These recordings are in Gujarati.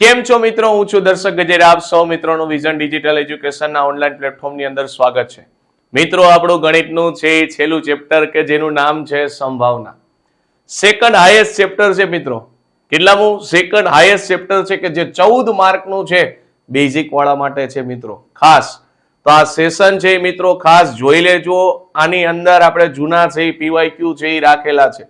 કેમ છો મિત્રો? હું છું દર્શક ગજેરા. આપ સૌ મિત્રોનું વિઝન ડિજિટલ એજ્યુકેશનના ઓનલાઈન પ્લેટફોર્મની અંદર સ્વાગત છે. મિત્રો, આપણું ગણિતનું છે એ છેલ્લું ચેપ્ટર કે જેનું નામ છે સંભાવના. સેકન્ડ હાઈએસ્ટ ચેપ્ટર છે મિત્રો. કેટલામું? સેકન્ડ હાઈએસ્ટ ચેપ્ટર છે કે જે ચૌદ માર્કનું છે બેઝિક વાળા માટે છે મિત્રો. ખાસ. તો આ સેશન છે મિત્રો, ખાસ જોઈ લેજો. આની અંદર આપણે જૂના છે એ પીવાયક્યુ છે એ રાખેલા છે.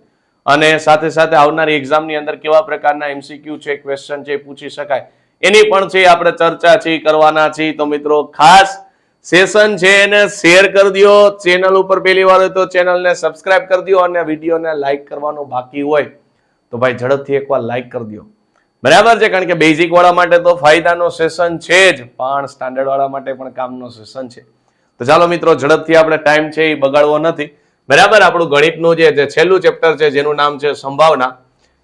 અને સાથે સાથે આવનારી એક્ઝામની અંદર કેવા પ્રકારના એમસીક્યુ છે ક્વેશ્ચન છે પૂછી શકાય. એની પણ છે, આપણે ચર્ચા છે કરવાના છે. તો મિત્રો, ખાસ સેશન છે એને શેર કરી દો ચેનલ ઉપર પહેલી વાર હોય તો ચેનલને સબસ્ક્રાઇબ કરી દો અને વિડીયોને લાઇક કરવાનું બાકી હોય તો ભાઈ ઝડપથી એકવાર લાઇક કરી દો બરાબર છે, કારણ કે બેઝિક વાળા માટે તો ફાયદાનો સેશન છે જ, પણ સ્ટાન્ડર્ડ વાળા માટે પણ કામનો સેશન છે. તો ચાલો મિત્રો, ઝડપથી આપણે ટાઈમ છે એ બગાડવો નથી. બરાબર? આપણું ગણિતનું જે છેલ્લું ચેપ્ટર છે, જેનું નામ છે સંભાવના,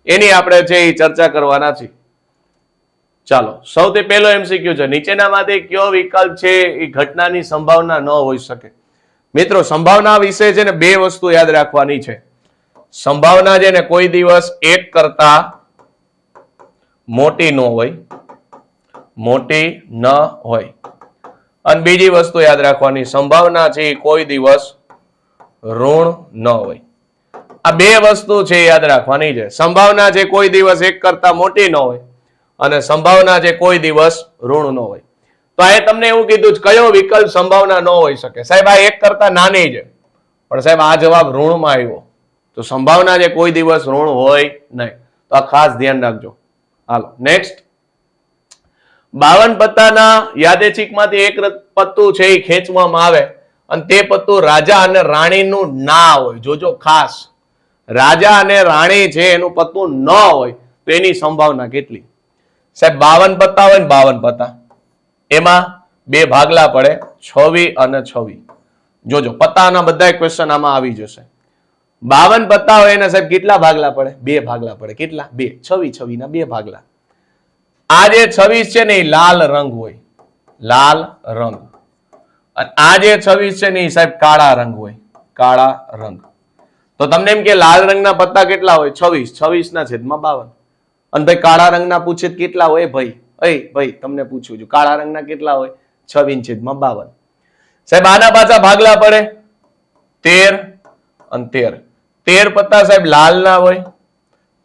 એની આપણે છે એ ચર્ચા કરવાના છીએ. ચાલો, સૌથી પહેલો એમસીક્યુ છે. નીચેનામાંથી કયો વિકલ્પ છે એ ઘટનાની સંભાવના ન હોઈ શકે? મિત્રો, સંભાવના વિશે છે ને બે વસ્તુ યાદ રાખવાની છે. સંભાવના છે ને કોઈ દિવસ એક કરતા મોટી ન હોય. મોટી ન હોય. અને બીજી વસ્તુ યાદ રાખવાની, સંભાવના છે કોઈ દિવસ ઋણ ન હોય. આ બે વસ્તુ છે યાદ રાખવાની છે. સંભાવના જે કોઈ દિવસ એક કરતા મોટી ન હોય અને સંભાવના જે કોઈ દિવસ ઋણ ન હોય. તો આ તમને એવું કીધું કયો વિકલ્પ સંભાવના ન હોઈ શકે? સાહેબ, આ એક કરતા નાની છે. પણ સાહેબ, આ જવાબ ઋણમાં આવ્યો. તો સંભાવના જે કોઈ દિવસ ઋણ હોય નહીં. તો આ ખાસ ધ્યાન રાખજો. હાલો, નેક્સ્ટ. બાવન પત્તાના યાદેચિકમાંથી એક પત્તું છે એ ખેંચવામાં આવે. અને તે પત્તું રાજા અને રાણીનું ના હોય. જોજો ખાસ. રાજા અને રાણી છે, એનું પત્તું ન હોય, તો એની સંભાવના કેટલી? સાહેબ, બાવન પત્તા હોય ને બાવન પત્તા. એમાં બે ભાગલા પડે છવી અને છવી જોજો, પત્તાના બધા ક્વેશ્ચન આમાં આવી જશે. બાવન પત્તા હોય એને સાહેબ, કેટલા ભાગલા પડે? બે ભાગલા પડે. કેટલા? બે. છવી છવીના બે ભાગલા. આ જે છવ્વીસ છે ને, એ લાલ રંગ હોય. લાલ રંગ. અને આ જે છવ્વીસ છે ને એ સાહેબ કાળા રંગ હોય. કાળા રંગ. તો તમને એમ કે લાલ રંગના પત્તા કેટલા હોય? છવ્વીસ. છવ્વીસ ના છેદમાં બાવન. અને ભાઈ કાળા રંગના પૂછે કેટલા હોય? ભાઈ. અય ભાઈ, તમને પૂછું છું. કાળા રંગના કેટલા હોય? છવ્વીસ છેદમાં બાવન. સાહેબ, આના પાછા ભાગલા પડે. તેર અને તેર. તેર પત્તા સાહેબ લાલ ના હોય.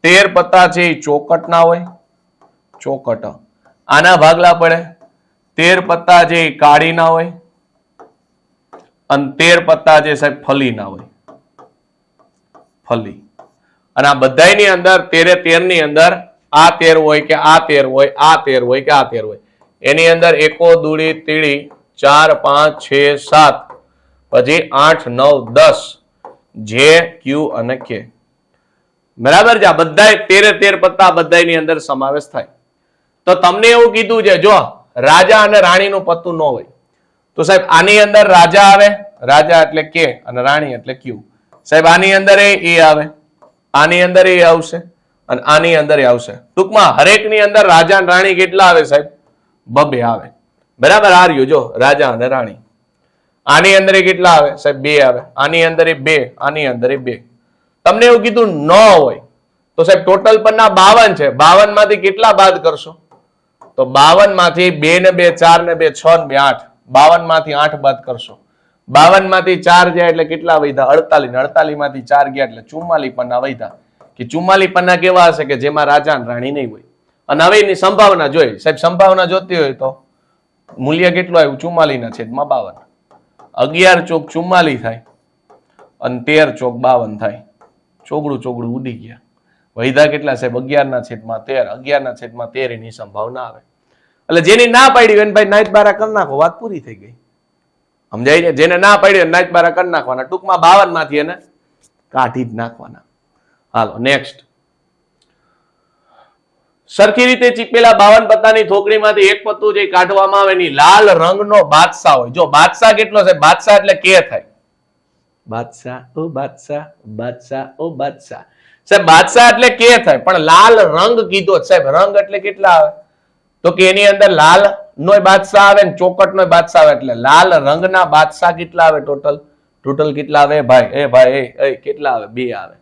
તેર પત્તા છે એ ચોકટ ના હોય. ચોકટ. આના ભાગલા પડે. તેર પત્તા જે એ કાળી ના હોય. અને તેર પત્તા જે સાહેબ, ફલી ના હોય. ફલી. અને આ બધાયની અંદર, તેરે તેરની અંદર આ તેર હોય કે આ તેર હોય, આ તેર હોય કે આ તેર હોય. એની અંદર એકો, દૂડી, તીડી, ચાર, પાંચ, છ, સાત. પછી આઠ, નવ, દસ. જે, ક્યુ અને કે. બરાબર છે? આ બધા તેરે તેર પત્તા બધાની અંદર સમાવેશ થાય. તો તમને એવું કીધું છે, જો, રાજા અને રાણીનું પત્તું ન હોય. તો સાહેબ, આની અંદર રાજા આવે? રાજા એટલે કે અને રાણી એટલે ક્યુ. સાહેબ, આની અંદર એ આવે. આની અંદર એ આવશે અને આની અંદર એ આવશે. ટૂંકમાં હરેકની અંદર રાજા અને રાણી કેટલા આવે સાહેબ? બબે આવે. બરાબર? આ રહ્યું, જો, રાજા અને રાણી. આની અંદર એ કેટલા આવે? સાહેબ, બે આવે. આની અંદર એ બે, આની અંદર એ બે. તમને એવું કીધું ન હોય, તો સાહેબ, ટોટલ પરના બાવન છે. બાવનમાંથી કેટલા બાદ કરશો? તો બાવનમાંથી બે ને બે, ચાર ને બે, છ ને બે, આઠ. બાવનમાંથી આઠ બાદ કરશો. બાવનમાંથી ચાર ગયા એટલે કેટલા વૈધા અડતાલીસ. અડતાલીસમાંથી ચાર ગયા એટલે ચુમ્માલી પન્ના વધ્યા. કે ચુમ્માલી પન્ના કેવા હશે કે જેમાં રાજા રાણી નહીં હોય? અને હવે એની સંભાવના જોઈ. સાહેબ, સંભાવના જોતી હોય તો મૂલ્ય કેટલું આવ્યું? ચુમ્માલીસ ના છેદમાં બાવન. અગિયાર ચોક ચુમ્માલી થાય. અને તેર ચોક બાવન થાય. ચોગડું ચોગડું ઉડી ગયા. વૈધા કેટલા સાહેબ? અગિયાર ના છેદમાં તેર. અગિયાર ના છેદમાં તેર એની સંભાવના આવે. એટલે જેની ના પાડી હોય ભાઈ નાઈટ બારા કરી નાખો, વાત પૂરી થઈ ગઈ. સમજાય છે જેને ના પાડી હોય નાઈટ બારા કરી નાખવાના. ટૂંકમાં બાવનમાંથી એને કાઢી જ નાખવાના. હાલો નેક્સ્ટ સરખી રીતે ચીપેલા બાવન પત્તાની થોકડીમાંથી એક પત્તું જે કાઢવામાં આવે એની લાલ રંગનો બાદશાહ હોય. જો બાદશાહ કેટલો છે બાદશાહ એટલે કે થાય. બાદશાહ, ઓ બાદશાહ બાદશાહ, ઓ બાદશાહ. સાહેબ, બાદશાહ એટલે કે થાય, પણ લાલ રંગ કીધો સાહેબ, રંગ એટલે કેટલા આવે? તો કે એની અંદર લાલ નો બાદશાહ આવે ને ચોકટ નો બાદશાહ આવે એટલે લાલ રંગના બાદશાહ કેટલા આવે ટોટલ? ટોટલ કેટલા આવે? ભાઈ એ ભાઈ એ, કેટલા આવે? બે આવે.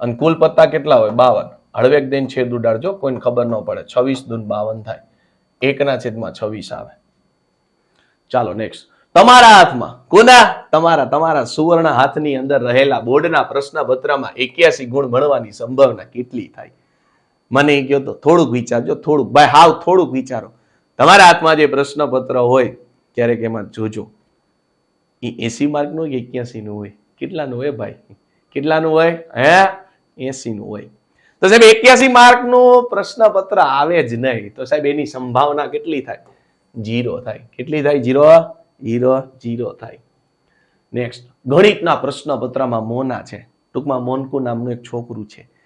અને કુલ પત્તા કેટલા હોય? બાવન. હળવેક દઈને છેદ ઉડાડજો કોઈને ખબર ન પડે. છવ્વીસ દૂન બાવન થાય. એકના છેદમાં છવ્વીસ આવે. ચાલો નેક્સ્ટ તમારા હાથમાં કોના? તમારા તમારા સુવર્ણ હાથની અંદર રહેલા બોર્ડના પ્રશ્નપત્રમાં એક્યાસી ગુણ મળવાની સંભાવના કેટલી થાય? મને એ કહો તો થોડુંક વિચારજો, થોડુંક. ભાઈ, હાવ થોડુંક વિચારો. તમારા હાથમાં જે પ્રશ્નપત્ર હોય, ક્યારેક એમાં જોજો. એ એસી માર્કનું કે એક્યાસીનું હોય? કેટલાનું હોય ભાઈ? કેટલાનું હોય? હે? એસીનું હોય. તો સાહેબ, એક્યાસી માર્કનું પ્રશ્નપત્ર આવે જ નહીં. તો સાહેબ, એની સંભાવના કેટલી થાય? જીરો થાય. કેટલી થાય? જીરો જીરો જીરો થાય. નેક્સ્ટ ગણિતના પ્રશ્નપત્રમાં મોના છે. ટૂંકમાં મોનકુ નામનું એક છોકરું છે.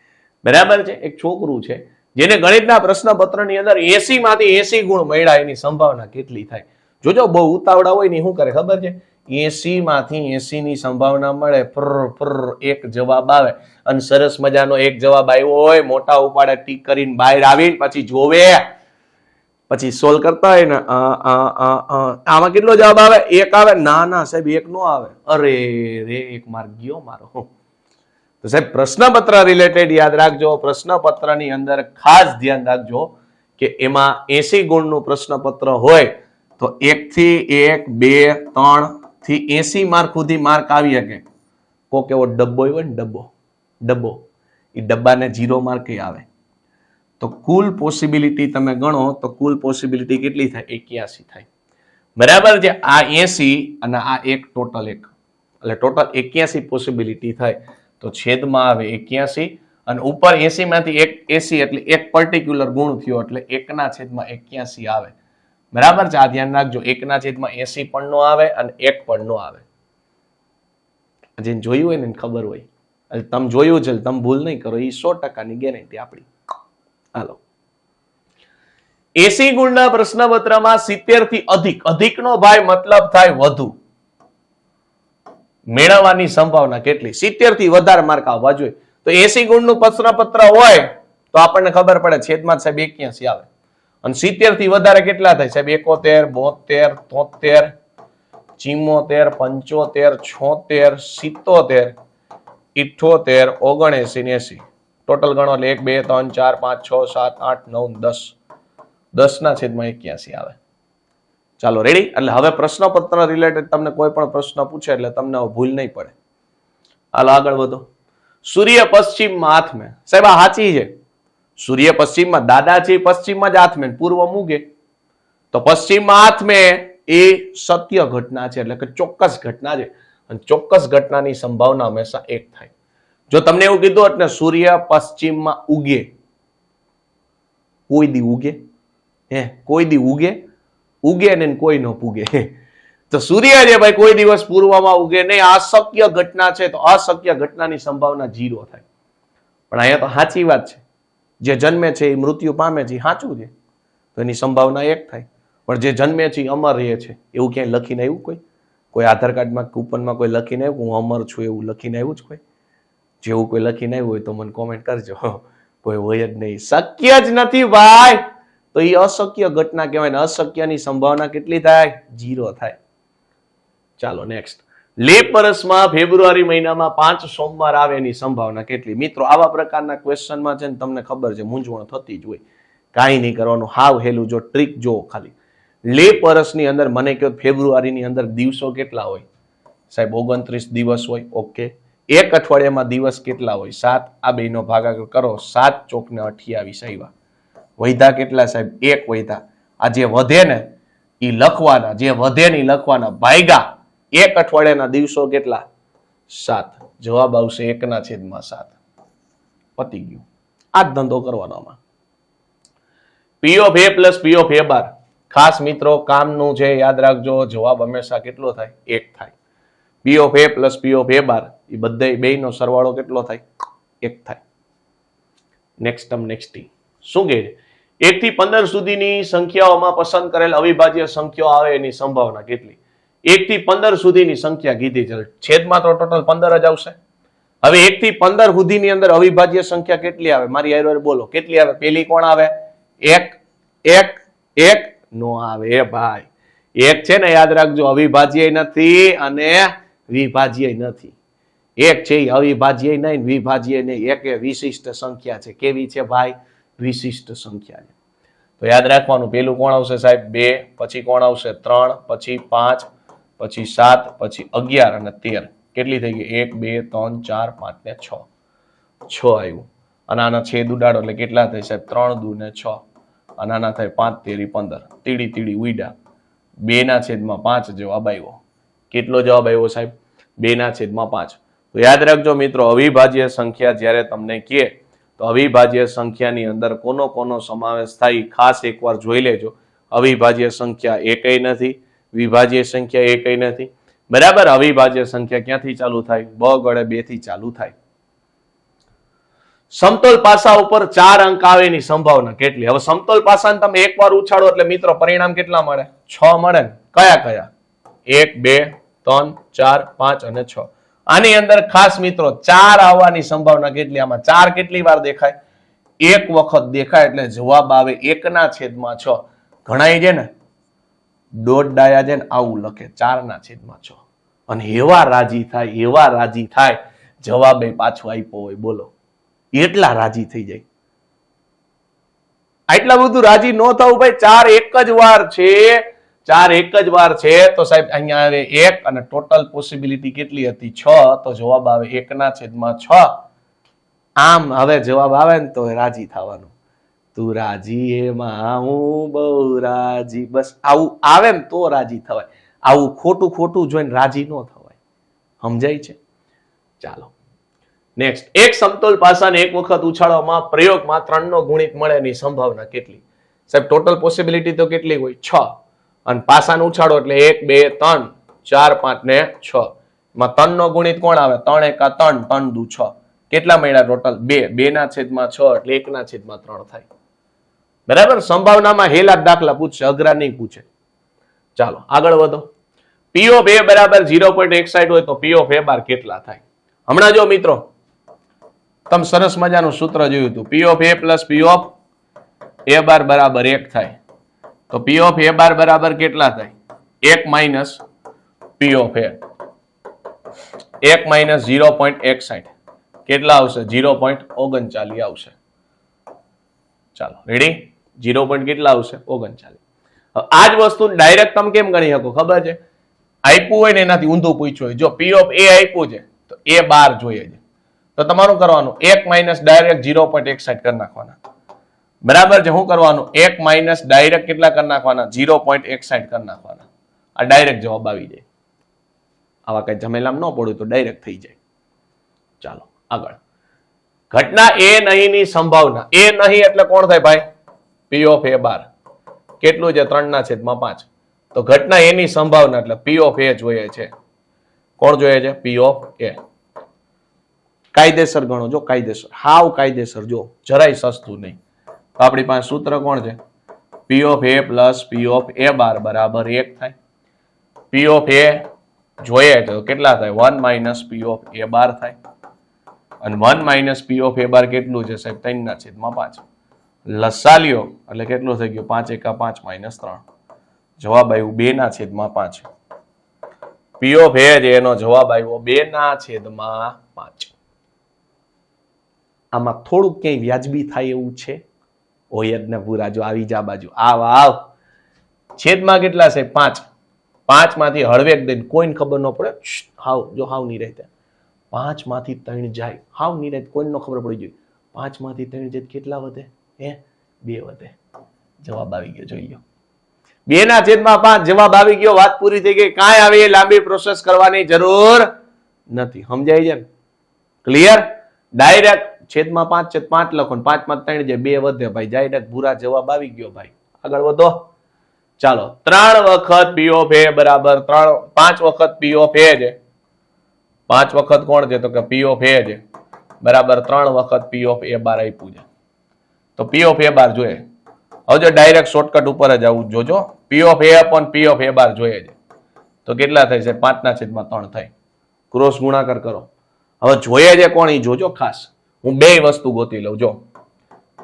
બરાબર છે? એક છોકરું છે, જેને ગણિતના પ્રશ્નપત્રની અંદર એસી માંથી એસી ગુણ મળ્યા, એની સંભાવના કેટલી થાય? જોજો, બહુ ઉતાવળા હોય ને શું કરે? ખબર છે? એસી માંથી એસી ની સંભાવના મળે, ફર ફર, એક જવાબ આવે. અને સરસ મજાનો એક જવાબ આવ્યો હોય, મોટા ઉપાડે, ટીક કરીને બહાર આવીને પછી જોવે. પછી સોલ્વ કરતા હોય ને. આમાં કેટલો જવાબ આવે? એક આવે? ના ના, સાહેબ, એક નો આવે. અરે રે, એક માર્ક ગયો મારો. તો સાહેબ, પ્રશ્નપત્ર રિલેટેડ યાદ રાખજો. પ્રશ્નપત્રની અંદર ખાસ ધ્યાન રાખજો કે એમાં એસી ગુણનું પ્રશ્નપત્ર હોય તો એકથી એક, બે, ત્રણથી એસી માર્ક સુધી માર્ક આવી શકે. કોક એવો ડબ્બો હોય ને ડબ્બો ડબ્બો, એ ડબ્બાને જીરો માર્ક આવે. તો કુલ પોસિબિલિટી તમે ગણો તો કુલ પોસિબિલિટી કેટલી થાય? એક્યાસી થાય. બરાબર છે? આ એસી અને આ એક ટોટલ એક. એટલે ટોટલ એક્યાસી પોસિબિલિટી થાય. તો છેદમાં આવે એક્યાસી અને ઉપર એસી માંથી એક એસી એટલે એક પર્ટિક્યુલર ગુણ થયો એટલે એકના છેદમાં એક્યાસી આવે. બરાબર છે? આ ધ્યાન રાખજો. એકના છેદમાં એસી પણ નો આવે અને એક પણ નો આવે. જેને જોયું હોય ને ખબર હોય. એટલે તમે જોયું છે તમે ભૂલ નહીં કરો. એ સો ટકાની ગેરંટી આપણી. હાલો. એસી ગુણના પ્રશ્નપત્રમાં સિત્તેરથી અધિક. અધિકનો ભાઈ મતલબ થાય વધુ. મેળવવાની સંભાવના કેટલી? સિત્તેરથી વધારે માર્ક આવવા જોઈએ. તો એસી ગુણનું પ્રશ્નપત્ર હોય, તો આપણને ખબર પડે છેદમાં સાહેબ એક્યાસી આવે. અને સિત્તેરથી વધારે કેટલા થાય? સાહેબ એકોતેર, બોતેર, તોતેર ચિમ્મોતેર પંચોતેર, છોતેર, સિત્તોતેર ઇઠોતેર ઓગણએસી ને એસી. ટોટલ ગણો એટલે એક, બે, ત્રણ, ચાર, પાંચ, છ, સાત, આઠ, નવ, દસ. દસના છેદમાં એક્યાસી આવે. ચાલો રેડી એટલે હવે પ્રશ્નપત્ર રિલેટેડ તમને કોઈ પણ પ્રશ્ન પૂછે એટલે તમને ભૂલ નહીં પડે. હાલો, આગળ વધો. સૂર્ય પશ્ચિમમાં હાથમે. સાહેબ, આ સાચી છે. સૂર્ય પશ્ચિમમાં, દાદાજી પશ્ચિમમાં જ હાથમે પૂર્વ મૂકે. તો પશ્ચિમમાં હાથમે એ સત્ય ઘટના છે, એટલે કે ચોક્કસ ઘટના છે. અને ચોક્કસ ઘટનાની સંભાવના હંમેશા એક થાય. જો તમને એવું કીધું એટલે સૂર્ય પશ્ચિમમાં ઉગે. કોઈ દી ઉગે. હે, કોઈ દી ઉગે. ઉગે ને કોઈ ન પૂગે. તો સૂર્ય છે ભાઈ કોઈ દિવસ પૂર્વમાં ઉગે નહીં. અશક્ય ઘટના છે તો અશક્ય ઘટનાની સંભાવના જીરો થાય. પણ અહીંયા તો સાચી વાત છે. જે જન્મે છે એ મૃત્યુ પામે છે સાચું છે. તો એની સંભાવના એક થાય. પણ જે જન્મે છે એ અમર રહે છે. એવું ક્યાંય લખીને આવ્યું કોઈ? કોઈ આધાર કાર્ડમાં, કૂપનમાં કોઈ લખીને આવ્યું? હું અમર છું એવું લખીને આવ્યું જ કોઈ? જેવું કોઈ લખીને આવ્યું હોય તો મને કોમેન્ટ કરજો. કોઈ હોય જ નહીં. શક્ય જ નથી ભાઈ! તો એ અશક્ય ઘટના કહેવાય ને અશક્યની સંભાવના કેટલી થાય? જીરો થાય. ચાલો નેક્સ્ટ લેપ વર્ષમાં ફેબ્રુઆરી મહિનામાં પાંચ સોમવાર આવે એની સંભાવના કેટલી? મિત્રો, આવા પ્રકારના ક્વેશ્ચનમાં છે ને તમને ખબર છે, મૂંઝવણ થતી જ હોય. કાંઈ નહીં કરવાનું. હાવ હેલું જો ટ્રીક જો ખાલી. લેપ વર્ષની અંદર મને કહો, ફેબ્રુઆરીની અંદર દિવસો કેટલા હોય? સાહેબ, ઓગણત્રીસ દિવસ હોય, ઓકે. એક અઠવાડિયામાં દિવસ કેટલા હોય? સાત. આ બેનો ભાગાકાર કરો. સાત ચોક ને અઠ્યાવીસ આવ્યા. વૈધા કેટલા સાહેબ? એક વૈધા. આ જે વધે ને એ લખવાના, જે વધે ને લખવાના. ભાઈગા એક અઠવાડિયાના દિવસો કેટલા? સાત. જવાબ આવશે એકના છેદમાં સાત. પતી ગયું. આ જ ધંધો કરવાનો આમાં. ફે પ્લસ પીઓ ફે બાર. ખાસ મિત્રો, કામનું છે, યાદ રાખજો, જવાબ હંમેશા કેટલો થાય? એક થાય. પીઓ ફે પ્લસ પીઓ ફે બાર. એ બધા બેયનો સરવાળો કેટલો થાય? એક થાય. નેક્સ્ટ ટર્મ નેક્સ્ટ ટી શું કહે છે એક થી પંદર સુધીની સંખ્યાઓમાં પસંદ કરેલ અવિભાજ્ય સંખ્યાઓ આવે એની સંભાવના કેટલી? એક થી પંદર સુધીની સંખ્યા કીધી છે. છેદમાં તો ટોટલ પંદર જ આવશે. હવે એક થી પંદર સુધીની અંદર અવિભાજ્ય સંખ્યા કેટલી આવે? મારી હારે બોલો, કેટલી આવે? પેલી કોણ આવે? એક એક એક નો આવે. ભાઈ, એક છે ને, યાદ રાખજો, અવિભાજ્ય નથી અને વિભાજ્ય નથી. એક છે અવિભાજ્ય નહીં, વિભાજ્ય નહીં. એક એ વિશિષ્ટ સંખ્યા છે. કેવી છે ભાઈ? વિશિષ્ટ સંખ્યા છે તો યાદ રાખવાનું, પેલું કોણ આવશે સાહેબ? બે, પછી કોણ આવશે? ત્રણ, પછી પાંચ, પછી સાત, પછી અગિયાર અને તેર. કેટલી થઈ ગઈ? એક, બે, ત્રણ, ચાર, પાંચ ને છ. છ આવ્યું. અને આના છેદ ઉડાડો એટલે કેટલા થાય સાહેબ? ત્રણ દુ ને છ. અને આના થાય પાંચ, તેરી પંદર. તીડી તીડી ઉડા બે ના છેદમાં પાંચ જવાબ આવ્યો. કેટલો જવાબ આવ્યો સાહેબ? બે ના છેદમાં પાંચ. તો યાદ રાખજો મિત્રો, અવિભાજ્ય સંખ્યા જ્યારે તમને કહે તો અવિભાજ્ય સંખ્યાની અંદર કોનો કોનો સમાવેશ થાય ખાસ એકવાર જોઈ લેજો. અવિભાજ્ય સંખ્યા એકય નથી, વિભાજ્ય સંખ્યા એકય નથી. બરાબર, અવિભાજ્ય સંખ્યા ક્યાંથી ચાલુ થાય? બ ગળે બેથી ચાલુ થાય. સમતોલ પાસા ઉપર ચાર અંક આવે એની સંભાવના કેટલી? હવે સમતોલ પાસાને તમે એકવાર ઉછાળો એટલે મિત્રો પરિણામ કેટલા મળે? છ મળે કયા કયા? એક, બે, ત્રણ, ચાર, પાંચ અને છ. આની અંદર ખાસ મિત્રો ચાર આવવાની સંભાવના કેટલી? આમાં ચાર કેટલી વાર દેખાય? એક વખત દેખાય એટલે જવાબ આવે એકના છેદમાં છ. ઘણા છે ને, દોઢ ડાયા છે ને આવું લખે, ચારના છેદમાં છ. અને એવા રાજી થાય, એવા રાજી થાય, જવાબ પાછો આપ્યો હોય, બોલો. એટલા રાજી થઈ જાય. આટલા બધું રાજી ન થવું ભાઈ, ચાર એક જ વાર છે. ચાર એક જ વાર છે, તો સાહેબ અહીંયા એક અને ટોટલ પોસિબિલિટી કેટલી હતી? છ, તો જવાબ આવે એકના છેદમાં છ. આમ હવે જવાબ આવે ને તો રાજી થવાનું. તું રાજી એમાં હું બહુ રાજી. બસ આવું આવે ને તો રાજી થવાય. આવું ખોટું ખોટું જોઈને રાજી ન થવાય. સમજાય છે? ચાલો. નેક્સ્ટ એક સમતોલ પાસાને એક વખત ઉછાળવામાં પ્રયોગમાં ત્રણનો ગુણિત મળે એની સંભાવના કેટલી? સાહેબ ટોટલ પોસિબિલિટી તો કેટલી હોય? છ. અને પાસાને ઉછાળો એટલે એક, બે, ત્રણ, ચાર, પાંચ ને છ. માં ત્રણનો ગુણિત કોણ આવે? ત્રણ એકા ત્રણ ત્રણ દુ છ. કેટલા મળ્યા ટોટલ? બે. બે ના છેદમાં છ એટલે એકના છેદમાં ત્રણ થાય. બરાબર? સંભાવનામાં હેલા દાખલા પૂછશે અઘરા નહીં પૂછે. ચાલો, આગળ વધો. પી ઓફ એ બરાબર ઝીરો પોઈન્ટ એક હોય તો પી ઓફ એ બાર કેટલા થાય? હમણાં જો મિત્રો, તમે સરસ મજાનું સૂત્ર જોયું હતું. P of A plus P of A bar બરાબર એક થાય. તો પી ઓફ એ બાર બરાબર કેટલા થાય? એક માઇનસ પી ઓફ એ એક માઇનસ ઝીરો પોઈન્ટ એકસાઠ. કેટલા આવશે? ઝીરો પોઈન્ટ ઓગણચાલીસ આવશે. ચાલો રેડી ઝીરો પોઈન્ટ કેટલા આવશે? ઓગણચાલીસ. આ જ વસ્તુ ડાયરેક્ટ તમે કેમ ગણી શકો? ખબર છે? આપ્યું હોય ને એનાથી ઊંધું પૂછ્યું હોય. જો પી ઓફ એ આપ્યું છે, તો એ બાર જોઈએ છે. તો તમારું કરવાનું, એક માઇનસ ડાયરેક્ટ ઝીરો પોઈન્ટ એકસાઠ કરી નાખવાના. બરાબર છે? શું કરવાનું? એક માઇનસ ડાયરેક્ટ કેટલા કરી નાખવાના? ઝીરો પોઈન્ટ એકસાઠ કરી નાખવાના. આ ડાયરેક્ટ જવાબ આવી જાય. આવા કઈ ઝમેલામ ન પડ્યું તો ડાયરેક્ટ થઈ જાય. ચાલો, આગળ. ઘટના એ નહીંની સંભાવના. એ નહીં એટલે કોણ થાય ભાઈ? P of A bar. કેટલું છે? ત્રણના છેદમાં પાંચ. તો ઘટના એની સંભાવના એટલે પી ઓફ એ જોઈએ છે. કોણ જોઈએ છે? પી ઓફ એ કાયદેસર ગણો જો, કાયદેસર. હાવ કાયદેસર જો. જરાય સસ્તું નહીં. તો આપણી પાસે સૂત્ર કોણ છે? P of A plus P of A bar બરાબર એક થાય. પી ઓફ એ જોઈએ તો કેટલા થાય? One minus P of A bar થાય. અને one minus P of A bar કેટલું છે સાહેબ? ત્રણના છેદમાં પાંચ. લસાલ્યો એટલે કેટલું થઈ ગયું? પાંચ એકા પાંચ માઇનસ ત્રણ. જવાબ આવ્યું બે ના છેદમાં પાંચ. પી ઓફ એ જ એનો જવાબ આવ્યો બે ના છેદમાં પાંચ. આમાં થોડુંક ક્યાંય વ્યાજબી થાય એવું છે? હોય ને પૂરા, જો આવી જા બાજુ. આવ આવ. છેદમાં કેટલા છે? પાંચ. પાંચમાંથી હળવેક દઈને કોઈને ખબર ન પડે. હાવ, જો હાવ નહીં રહેતા પાંચમાંથી ત્રણ જાય. હાવ નહીં રહે, કોઈને ખબર પડી જોઈએ. પાંચમાંથી ત્રણ જાય કેટલા વધે? હે? બે વધે. જવાબ આવી ગયો, જોઈ લો. બે ના છેદમાં પાંચ. જવાબ આવી ગયો. વાત પૂરી થઈ ગઈ. કાંઈ આવી લાંબી પ્રોસેસ કરવાની જરૂર નથી. સમજાય છે ક્લિયર ડાયરેક્ટ છેદમાં પાંચ છેદ પાંચ લખો ને પાંચમાં ત્રણ જે બે વધે ભાઈ. જાય ભૂરા જવાબ આવી ગયો ભાઈ. આગળ વધો. ચાલો, ત્રણ વખત પી ઓફ એ બરાબર. ત્રણ, પાંચ વખત પી ઓફ છે પાંચ વખત કોણ છે? તો કે પી ઓફ એ છે બરાબર, ત્રણ વખત પી એ બાર આપ્યું છે. તો પી ઓફ એ બાર જોઈએ. હવે જો ડાયરેક્ટ શોર્ટકટ ઉપર જ આવું જોજો. પી ઓફ એ અપોન પી એ બાર જોઈએ છે. તો કેટલા થાય છે? પાંચના છેદમાં ત્રણ થાય. ક્રોસ ગુણાકાર કરો. હવે જોઈએ છે કોણ એ જોજો ખાસ. હું બે વસ્તુ ગોતી લઉં, જો.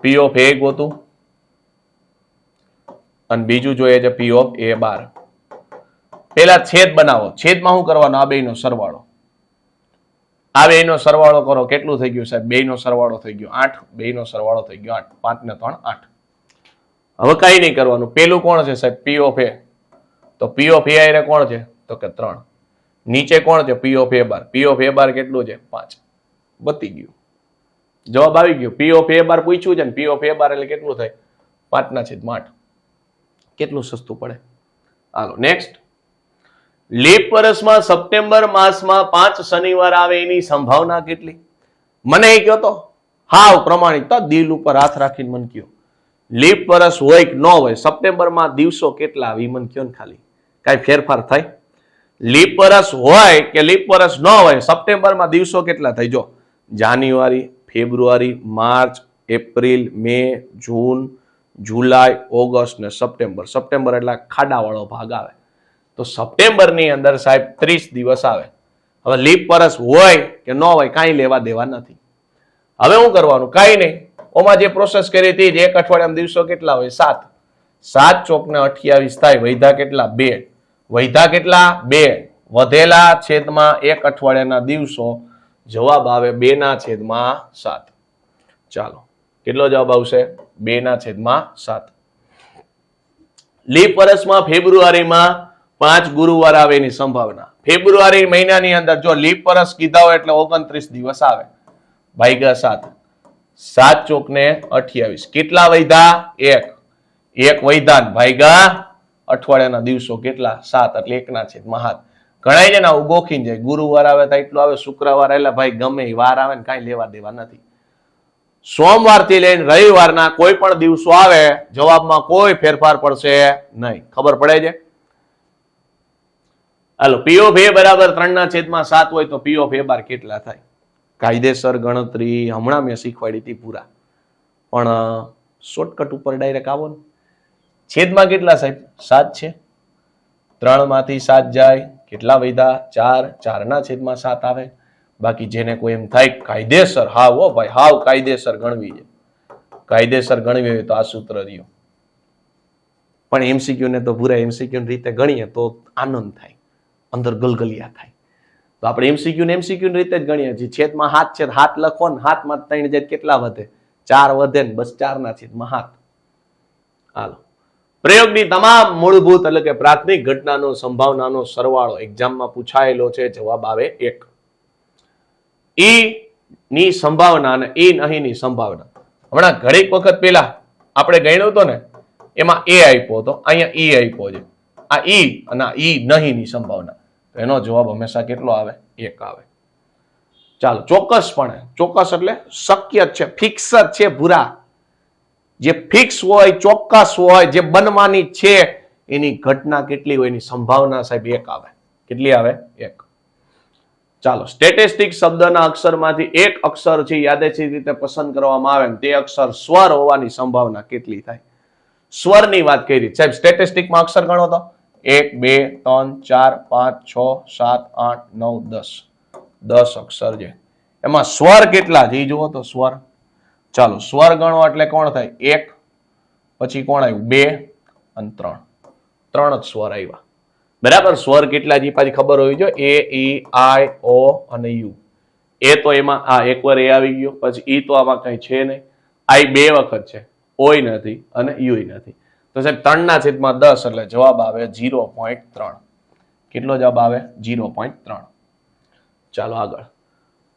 પી ઓફ એ ગોતું અને બીજું જોઈએ છે પી ઓફ એ બાર. પેલા છેદ બનાવો. છેદમાં શું કરવાનો? આ બેનો સરવાળો. આ બે નો સરવાળો કરો. કેટલું થઈ ગયું સાહેબ? બે નો સરવાળો થઈ ગયો આઠ. બે નો સરવાળો થઈ ગયો આઠ. પાંચ ને ત્રણ, આઠ. હવે કઈ નહીં કરવાનું. પેલું કોણ છે સાહેબ? પી ઓફ એ તો પી ઓફ એ આયરે કોણ છે? તો કે ત્રણ. નીચે કોણ છે? P of A bar. P of A bar કેટલું છે? પાંચ. બતી ગયું. જવાબ આવી ગયો. પી ઓફ એ બાર પૂછ્યું છે ને પી ઓફ એ બાર એટલે કેટલું થાય? પાંચના છેદમાં આઠ. કેટલું સસ્તું પડે? હાલો નેક્સ્ટ લીપ વર્ષમાં સપ્ટેમ્બર માસમાં પાંચ શનિવાર આવે એની સંભાવના કેટલી? મને એ કહો તો? હાવ પ્રમાણિક તો દિલ ઉપર હાથ રાખીને મને કયો. લીપ વર્ષ હોય કે ન હોય, સપ્ટેમ્બરમાં દિવસો કેટલા આવે મન મને કયો ને ખાલી. કાંઈ ફેરફાર થાય? લીપ વર્ષ હોય કે લીપ વર્ષ ન હોય, સપ્ટેમ્બરમાં દિવસો કેટલા થાય? જો, January February, March, April, May, June, જુલાઈ, ઓગસ્ટ ને સપ્ટેમ્બર. સપ્ટેમ્બર એટલે ખાડાવાળો ભાગ આવે. તો સપ્ટેમ્બરની અંદર સાહેબ ત્રીસ દિવસ આવે. હવે લીપ વરસ હોય કે ન હોય કાંઈ લેવા દેવા નથી. હવે શું કરવાનું? કાંઈ નહીં. ઓમાં જે પ્રોસેસ કરી હતી એક અઠવાડિયામાં દિવસો કેટલા હોય? સાત. સાત ચોકને અઠ્યાવીસ થાય. વૈધા કેટલા? બે. વૈધા કેટલા? બે. વધેલા છેદમાં એક અઠવાડિયાના દિવસો જવાબ આવે બે ના છેદમાં સાત. ચાલો, કેટલો જવાબ આવશે? બે ના છેદમાં સાત. લીપ વર્ષમાં ફેબ્રુઆરીમાં પાંચ ગુરુવાર આવે એની સંભાવના. ફેબ્રુઆરી મહિનાની અંદર જો લીપ વર્ષ કીધા હોય એટલે ઓગણત્રીસ દિવસ આવે. ભાગ્યા સાત. સાત ચોક ને અઠ્યાવીસ. કેટલા વૈધા? એક. એક વૈધાન. ભાગ્યા અઠવાડિયાના દિવસો કેટલા? સાત. એટલે એકના છેદમાં મહાત ઘણા છે ને આવું ગોખીને જાય. ગુરુવાર આવે તો એટલું આવે, શુક્રવાર એટલે ભાઈ ગમે એ વાર આવે ને કાંઈ લેવા દેવા નથી. સોમવારથી લઈને રવિવારના કોઈ પણ દિવસો આવે, જવાબમાં કોઈ ફેરફાર પડશે નહીં. ખબર પડે છે? હાલો, પીઓ બે બરાબર ત્રણના છેદમાં સાત હોય તો પીઓ બે બાર કેટલા થાય? કાયદેસર ગણતરી હમણાં મેં શીખવાડી હતી પૂરા. પણ શોર્ટકટ ઉપર ડાયરેક્ટ આવો ને. છેદમાં કેટલા સાહેબ? સાત છે? ત્રણમાંથી સાત જાય કેટલા વૈધા ચાર. ચારના છેદમાં સાત આવે. બાકી જેને કોઈ એમ થાય કાયદેસર હાવ હો ભાઈ હાવ કાયદેસર ગણવી છે. કાયદેસર ગણવી હોય તો આ સૂત્ર રહ્યું. પણ એમસીક્યુ ને તો ભૂરા એમસીક્યુ રીતે ગણીએ તો આનંદ થાય. અંદર ગલગલિયા થાય. તો આપણે એમસીક્યુ ને એમસીક્યુ રીતે જ ગણીએ. છીએ છેદમાં હાથ છે હાથ લખો ને હાથમાં ત્રણ જાય કેટલા વધે? ચાર વધે ને બસ ચારના છેદમાં હાથ હાલો. પ્રયોગની તમામ મૂળભૂત એટલે કે પ્રાથમિક ઘટનાનો, સંભાવનાનો સરવાળો એક્ઝામમાં પૂછાયેલો છે, જવાબ આવે એક. ઈ સંભાવના અને એ નહીંની સંભાવના. હમણાં ઘડીક વખત પહેલા આપણે ગણ્યો હતો ને, એમાં એ આપ્યો હતો, અહીંયા ઈ આપ્યો છે. આ ઈ અને આ ઈ નહીંની સંભાવના. એનો જવાબ હંમેશા કેટલો આવે? એક આવે. ચાલો, ચોક્કસપણે, ચોક્કસ એટલે શક્ય છે, ફિક્સ છે, ભૂરા. જે ફિક્સ હોય, ચોક્કસ હોય, જે બનવાની છે, એની ઘટના કેટલી હોય, એની સંભાવના સાહેબ એક આવે. કેટલી આવે? એક. ચાલો સ્ટેટિસ્ટિક શબ્દના અક્ષરમાંથી એક અક્ષર છે યાદેશી રીતે પસંદ કરવામાં આવે તે અક્ષર સ્વર હોવાની સંભાવના કેટલી થાય? સ્વરની વાત કરી. સાહેબ સ્ટેટિસ્ટિકમાં અક્ષર ગણો તો. એક, બે, ત્રણ, ચાર, પાંચ, છ, સાત, આઠ, નવ, દસ. દસ અક્ષર છે. એમાં સ્વર કેટલા છે? જુઓ તો સ્વર. ચાલો, સ્વર ગણો એટલે કોણ થાય? એક, પછી કોણ આવ્યું? બે અને ત્રણ. ત્રણ જ સ્વર આવ્યા. બરાબર? સ્વર કેટલા જી પાછી ખબર હોવી જોઈએ? એ, ઈ, આઈ, ઓ અને યુ. એ તો એમાં આ એકવાર એ આવી ગયો. પછી ઈ તો આમાં કઈ છે નહીં. આઈ બે વખત છે. ઓય નથી અને યુય નથી. તો સાહેબ, ત્રણના છેદમાં દસ એટલે જવાબ આવે ઝીરો પોઈન્ટ ત્રણ. કેટલો જવાબ આવે? જીરો પોઈન્ટ ત્રણ. ચાલો આગળ.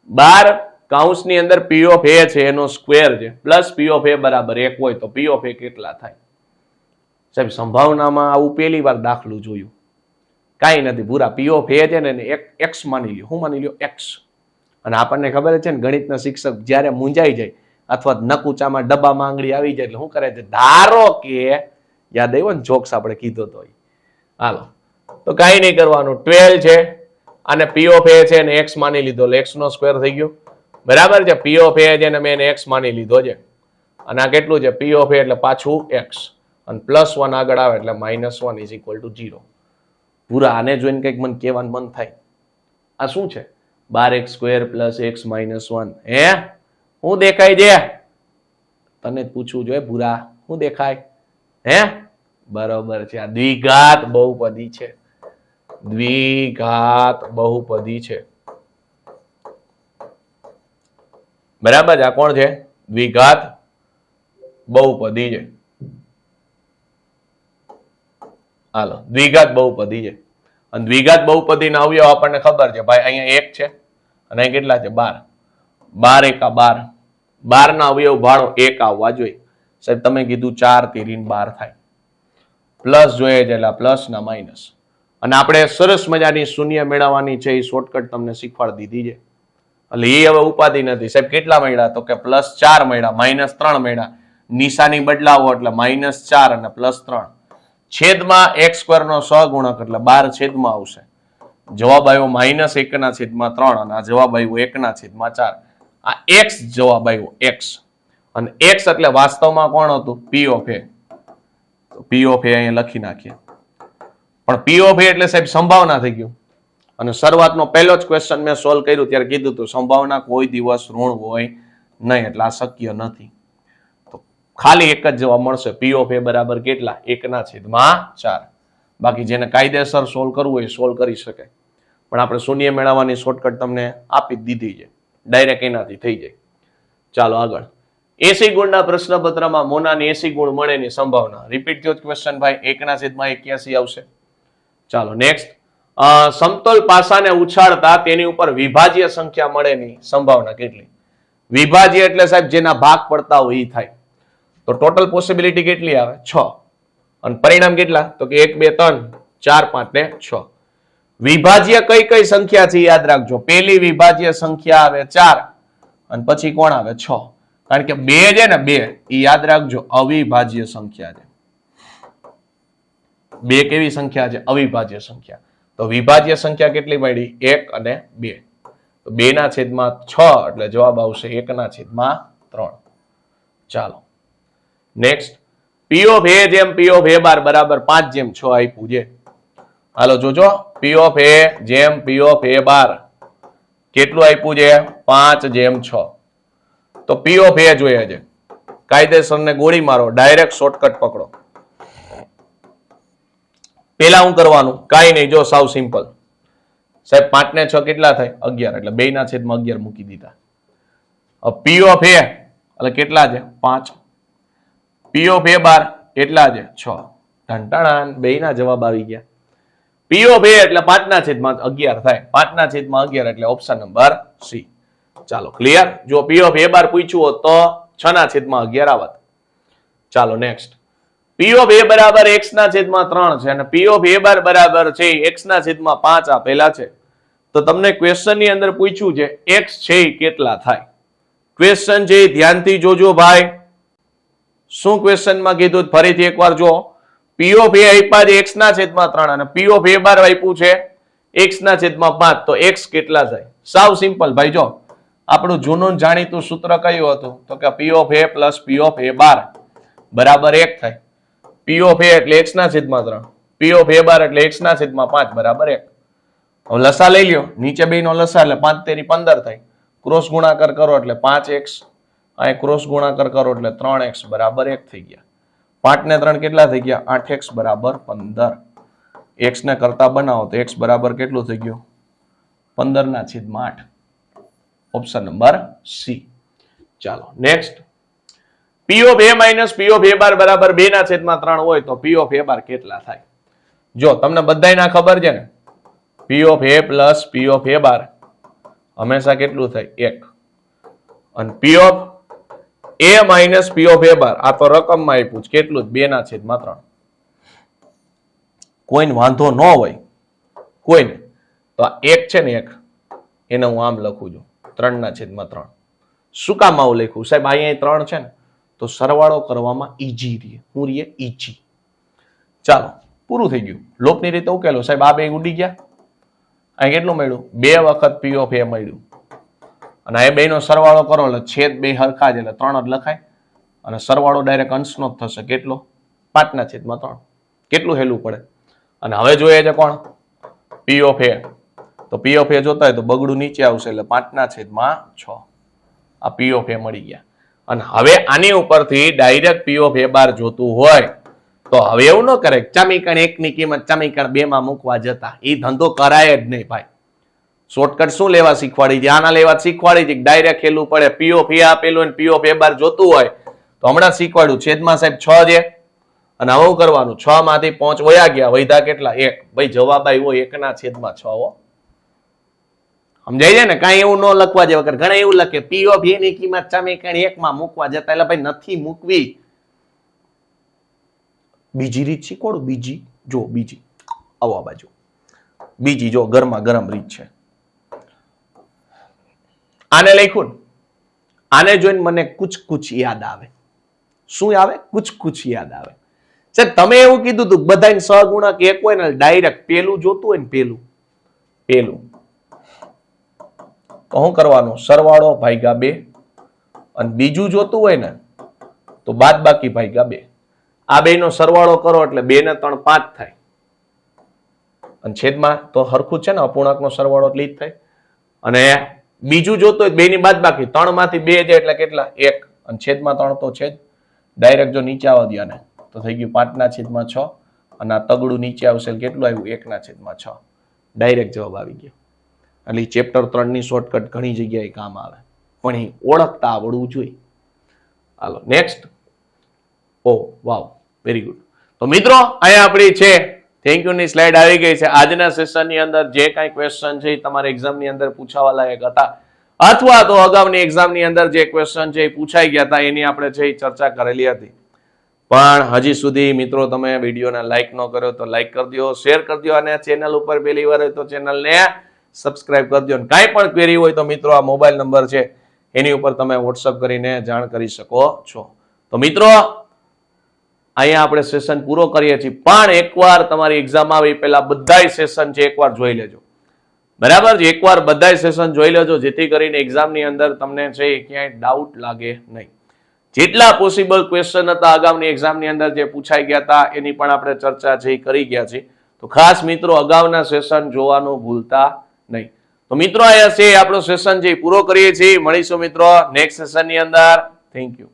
બાર કાઉન્સની અંદર પી ઓફ એ છે, એનો સ્ક્વેર છે. પ્લસ પી ઓફ એ બરાબર એક હોય તો પી ઓફ એ કેટલા થાય? સાહેબ, સંભાવનામાં આવું પહેલી વાર દાખલું જોયું. કાંઈ નથી પૂરા પી ઓફ એ છે ને એક એક્સ માની લ્યો. શું માની લ્યો એક્સ અને આપણને ખબર છે ને, ગણિતના શિક્ષક જ્યારે મૂંઝાઈ જાય અથવા નકુચામાં ડબ્બામાં આંગળી આવી જાય એટલે શું કરે છે? ધારો કે, યાદ આવ્યો ને જોક્સ આપણે કીધો તો. હાલો. તો કાંઈ નહીં કરવાનું. ટ્વેલ્વ છે અને પી ઓફ એ છે ને એક્સ માની લીધો. એટલે એક્સ નો સ્ક્વેર થઈ ગયો. બરાબર છે? પી ઓફ એ છે ને મેં એને એક્સ માની લીધો છે. અને આ કેટલું છે? પી ઓફ એ એટલે પાછું એક્સ અને પ્લસ વન આગળ આવે એટલે minus one is equal to zero પૂરા આને જોઈને કંઈક મને કહેવાનું મન થાય. આ શું છે? બાર X square plus X minus one હે? હું દેખાય છે? તને પૂછવું જોઈએ ભૂરા. શું દેખાય? હે? બરોબર છે. આ દ્વિઘાત બહુપદી છે. દ્વિઘાત બહુપદી છે. બરાબર આ કોણ છે? દ્વિઘાત બહુપદી છે. હાલો, દ્વિઘાત બહુપદી છે. અને દ્વિઘાત બહુપદીના અવયવ આપણને ખબર છે. ભાઈ, અહીંયા એક છે અને અહીં કેટલા છે? બાર. બાર એકા બાર. બાર ના અવયવ ભાડો એક આવવા જોઈએ. સાહેબ, તમે કીધું ચાર તીરીન બાર થાય. પ્લસ જોઈએ છે એટલે પ્લસ ના માઇનસ. અને આપણે સરસ મજાની શૂન્ય મેળવવાની છે, એ શોર્ટકટ તમને શીખવાડી દીધી છે. એટલે એ હવે ઉપાધિ નથી. સાહેબ, કેટલા મળ્યા? તો કે પ્લસ ચાર મળ્યા માઇનસ ત્રણ મળ્યા. નિશાની બદલાવો એટલે માઇનસ ચાર અને પ્લસ ત્રણ. છેદમાં એક્સ સ્ક્વેર નો સહગુણક એટલે બાર છેદમાં આવશે. જવાબ આવ્યો માઇનસ એકના છેદમાં ત્રણ અને આ જવાબ આવ્યો એકના છેદમાં ચાર. આ એક્સ જવાબ આવ્યો એક્સ અને એક્સ એટલે વાસ્તવમાં કોણ હતું? P of A P of એ અહીંયા લખી નાખીએ. પણ પી ઓફ એ એટલે સાહેબ, સંભાવના થઈ ગયું અને શરૂઆતનો પહેલો જ ક્વેશ્ચન મેં સોલ્વ કર્યું, ત્યારે કીધું હતું, સંભાવના કોઈ દિવસ ઋણ હોય નહીં, એટલે આ શક્ય નથી. તો ખાલી એક જ જવાબ મળશે પી ઓફ એ બરાબર કેટલા? એકના છેદમાં ચાર. બાકી જેને કાયદેસર સોલ્વ કરવું હોય સોલ્વ કરી શકે. પણ આપણે શૂન્ય મેળવવાની શોર્ટકટ તમને આપી દીધી છે. ડાયરેક્ટ એનાથી થઈ જાય. ચાલો આગળ. એસી ગુણના પ્રશ્નપત્રમાં મોનાની એસી ગુણ મળેની સંભાવના. રિપીટ થયો ક્વેશ્ચન ભાઈ? એકના છેદમાં એક્યાસી આવશે. ચાલો નેક્સ્ટ સમતોલ પાસાને ઉછાળતા તેની ઉપર વિભાજ્ય સંખ્યા મળેની સંભાવના કેટલી? વિભાજ્ય એટલે સાહેબ જેના ભાગ પડતા હોય એ થાય. તો ટોટલ પોસિબિલિટી કેટલી આવે? છ. અને પરિણામ કેટલા? તો કે એક, બે, ત્રણ, ચાર, પાંચ, ને છ. વિભાજ્ય કઈ કઈ સંખ્યા છે યાદ રાખજો? પેલી વિભાજ્ય સંખ્યા આવે ચાર અને પછી કોણ આવે? છ. કારણ કે બે છે ને બે એ યાદ રાખજો, અવિભાજ્ય સંખ્યા છે. બે કેવી સંખ્યા છે? અવિભાજ્ય સંખ્યા. તો વિભાજ્ય સંખ્યા કેટલી મળી? એક અને બે. તો બે ના છેદમાં છ, એટલે જવાબ આવશે એકના છેદમાં ત્રણ. ચાલો. નેક્સ્ટ પી ઓફ એ જેમ પી ઓફ એ બાર બરાબર પાંચ જેમ છ આપ્યું છે. હાલો, જોજો. પી ઓફ એ જેમ પી ઓફ એ બાર કેટલું આપ્યું છે? પાંચ જેમ છ. તો પી ઓફ એ જોઈએ છે કાયદેસરને ગોળી મારો. ડાયરેક્ટ શોર્ટકટ પકડો. પેલા હું કરવાનું? કાંઈ નહીં, જો સાવ સિમ્પલ સાહેબ પાંચ ને છ કેટલા થાય? અગિયાર. એટલે બે ના છેદમાં અગિયાર મૂકી દીધા. પી ઓફ એ એટલે કેટલા છે? પાંચ. પી ઓફ એ બાર એટલા છે? છ. ઢંટાણા બે ના જવાબ આવી ગયા. પી ઓફ એ એટલે પાંચના છેદમાં અગિયાર થાય. પાંચના છેદમાં અગિયાર, એટલે ઓપ્શન નંબર સી ચાલો ક્લિયર જો પી ઓફ એ બાર પૂછ્યું હોત તો છ ના છેદમાં અગિયાર આવત. ચાલો નેક્સ્ટ પી ઓફ એ બરાબર એક્સ છેદમાં ત્રણ છે અને પી ઓફ બાર બરાબર છે એક્સ ના છેદમાં પાંચ આપેલા છે. તો તમને ક્વેશ્ચનની અંદર પૂછ્યું છે એક્સ છે કેટલા થાય? ક્વેશ્ચન છે ધ્યાનથી જોજો ભાઈ. શું ક્વેશ્ચનમાં કીધું? ફરીથી એકવાર જો પી ઓફ એ એક્સ ના છેદમાં ત્રણ અને પી ઓફ એ બાર આપ્યું છે એક્સ ના છેદમાં પાંચ. તો એક્સ કેટલા થાય? સાવ સિમ્પલ ભાઈ, જો. આપણું જૂનું જાણીતું સૂત્ર કયું હતું? તો કે P of A plus P of A bar. બરાબર એક થાય. પી ઓફ એ એટલે એક્સ ના છેદમાં ત્રણ. પી ઓફ એ બાર એટલે એક્સ ના છેદમાં પાંચ, બરાબર એક હવે લસા લઈ લ્યો. નીચે બે નો લસા એટલે પાંચ તેરી પંદર થાય. ક્રોસ ગુણાકાર કરો એટલે પાંચ એક્સ અહીં ક્રોસ ગુણાકાર કરો એટલે ત્રણ એક્સ બરાબર એક થઈ ગયા. પાંચ ને ત્રણ કેટલા થઈ ગયા? આઠ એક્સ બરાબર પંદર. એક્સ ને કરતા બનાવો તો એક્સ બરાબર કેટલું થઈ ગયું? પંદર ના છેદમાં આઠ. ઓપ્શન નંબર સી ચાલો next P of minus P of A bar બરાબર બે ના છેદમાં ત્રણ હોય તો પી ઓફ બાર કેટલા થાય? જો, તમને બધાય ખબર છે ને? P of A plus P of A bar. હંમેશા કેટલું થાય? એક. અને પી એ માઇનસ પી ઓફ બાર. આ તો રકમમાં આપ્યું છે. કેટલું? બે ના છેદમાં ત્રણ. કોઈને વાંધો ન હોય. કોઈને. તો આ એક છે ને એક. એને હું આમ લખું છું. ત્રણ ના છેદમાં ત્રણ. શું કામ આવું લખ્યું? સાહેબ, અહીંયા ત્રણ છે ને? તો સરવાળો કરવામાં ઈજી રહે. હું રહીએ ઈજી. ચાલો, પૂરું થઈ ગયું. લોકની રીતે ઉકેલો. સાહેબ, આ બે ઉડી ગયા. અહીં કેટલું મળ્યું? બે વખત પી ઓફ એ મળ્યું. અને એ બેનો સરવાળો કરો, એટલે છેદ બે હરખા જ એટલે ત્રણ જ લખાય. અને સરવાળો ડાયરેક્ટ અંશનો જ થશે. કેટલો? પાંચના છેદમાં ત્રણ. કેટલું હેલું પડે? અને હવે જોઈએ છે કોણ? પી ઓફ એ તો પી ઓફ એ જોતા હોય તો બગડું નીચે આવશે, એટલે પાંચના છેદમાં છ. આ પી ઓફ એ મળી ગયા. અને હવે આની ઉપરથી ડાયરેક્ટ પી ઓફ એ બાર જોતું હોય, તો હવે એવું ન કરે ચમીકણ એકની કિંમત ચમીકણ બે માં મૂકવા જતા. એ ધંધો કરાય જ નહીં ભાઈ. શોર્ટકટ શું લેવા શીખવાડી છે? આના લેવા શીખવાડી છે ડાયરેક્ટ ખેલવું પડે પીઓ ફી આપેલું અને પીઓ ફે બાર જોતું હોય, તો હમણાં શીખવાડ્યું. છેદમાં સાહેબ છ છે. અને આવું કરવાનું? છ માંથી પાંચ વયા ગયા. વૈધા કેટલા? એક. ભાઈ જવાબ આવ્યો એકના છેદમાં છ હો. સમજાય છે ને? કાંઈ એવું ન લખવા જેવા વગર ઘણા એવું લખે પી ઓફ એ ની કિંમત સામે કઈ એકમાં મૂકવા જતા એટલે ભાઈ નથી મૂકવી. બીજી રીત શીખવાડું બીજી? જો, બીજી. આવો આ બાજુ. બીજી જો, ગરમા ગરમ રીત છે. આને લખ્યું આને જોઈને મને કુછ કુછ યાદ આવે. શું આવે? કુછ કુછ યાદ આવે. સર તમે એવું કીધું હતું બધાને સહગુણક એક હોય ને ડાયરેક્ટ પેલું જોતું હોય ને પેલું. પેલું. શું કરવાનું? સરવાળો ભાગ્યા બે. અને બીજું જોતું હોય ને, તો બાદ બાકી ભાગ્યા બે. આ બે નો સરવાળો કરો એટલે બે ને ત્રણ પાંચ થાય. અને છેદમાં તો હરખું છે ને, અપૂર્ણાંકનો સરવાળો એટલે જ થાય. અને બીજું જોતું હોય બે ની બાદ બાકી. ત્રણમાંથી બે છે એટલે કેટલા? એક. અને છેદમાં ત્રણ તો છે જ ડાયરેક્ટ જો નીચે આવવા દો ને તો થઈ ગયું પાંચના છેદમાં છ. અને આ તગડું નીચે આવશે કેટલું આવ્યું? એકના છેદમાં છ. ડાયરેક્ટ જવાબ આવી ગયો. એટલે ચેપ્ટર ત્રણની શોર્ટકટ ઘણી જગ્યાએ કામ આવે. પણ એ ઓળખતા આવડવું જોઈએ. હાલો next oh wow very good તો મિત્રો, અહીંયા આપણી છે. થેન્ક યુની સ્લાઇડ આવી ગઈ છે. આજના સેશનની અંદર જે કાંઈ ક્વેશ્ચન છે એ તમારા એક્ઝામની અંદર પૂછાવા લાયક હતા. અથવા તો અગાઉની એક્ઝામની અંદર જે ક્વેશ્ચન છે એ પૂછાઈ ગયા હતા, એની આપણે છે એ ચર્ચા કરેલી હતી. પણ હજી સુધી મિત્રો તમે વિડીયોને લાઇક ન કર્યો તો લાઇક કરી દો શેર કરી દો અને ચેનલ ઉપર પહેલી વાર હોય તો ચેનલને સબસ્ક્રાઇબ કરી દો અને કાંઈ પણ ક્વેરી હોય તો મિત્રો આ મોબાઈલ નંબર છે, એની ઉપર તમે વોટ્સઅપ કરીને જાણ કરી શકો છો. તો મિત્રો, અહીંયા આપણે સેશન પૂરો કરીએ છીએ. પણ એકવાર તમારી એક્ઝામ આવે એ પહેલા બધાય સેશન છે, એકવાર જોઈ લેજો. બરાબર છે? એકવાર બધાય સેશન જોઈ લેજો, જેથી કરીને એક્ઝામની અંદર તમને છે ક્યાંય ડાઉટ લાગે નહીં. જેટલા પોસિબલ ક્વેશ્ચન હતા અગાઉની એક્ઝામની અંદર જે પૂછાઈ ગયા હતા, એની પણ આપણે ચર્ચા છે એ કરી ગયા છીએ. તો ખાસ મિત્રો, અગાઉના સેશન જોવાનું ભૂલતા નહીં. તો મિત્રો, અહીંયા છે આપણો સેશન છે પૂરો કરીએ છીએ. મળીશું મિત્રો નેક્સ્ટ સેશનની અંદર. Thank you